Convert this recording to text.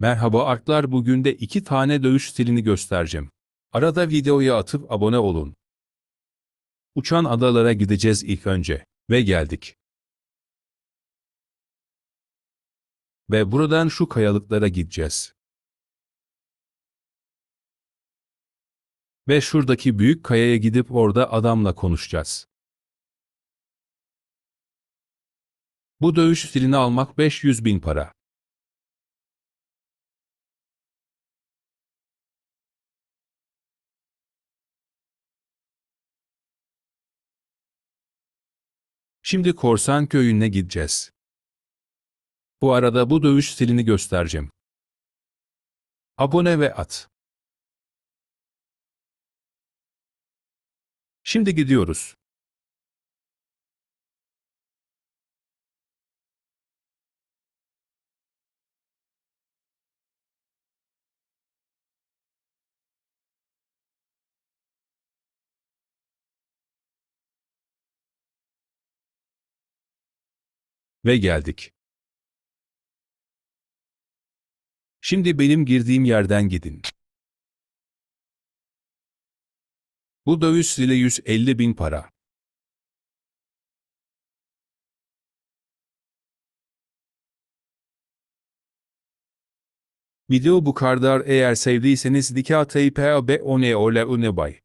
Merhaba arklar bugün de iki tane dövüş stilini göstereceğim. Arada videoya atıp abone olun. Uçan adalara gideceğiz ilk önce. Ve geldik. Ve buradan şu kayalıklara gideceğiz. Ve şuradaki büyük kayaya gidip orada adamla konuşacağız. Bu dövüş stilini almak 500 bin para. Şimdi korsan köyüne gideceğiz. Bu arada bu dövüş stilini göstereceğim. Abone ve at. Şimdi gidiyoruz. Ve geldik. Şimdi benim girdiğim yerden gidin. Bu dövüş stili 150 bin para. Video bu kadar eğer sevdiyseniz dikkat ayıp ve one ole une bay.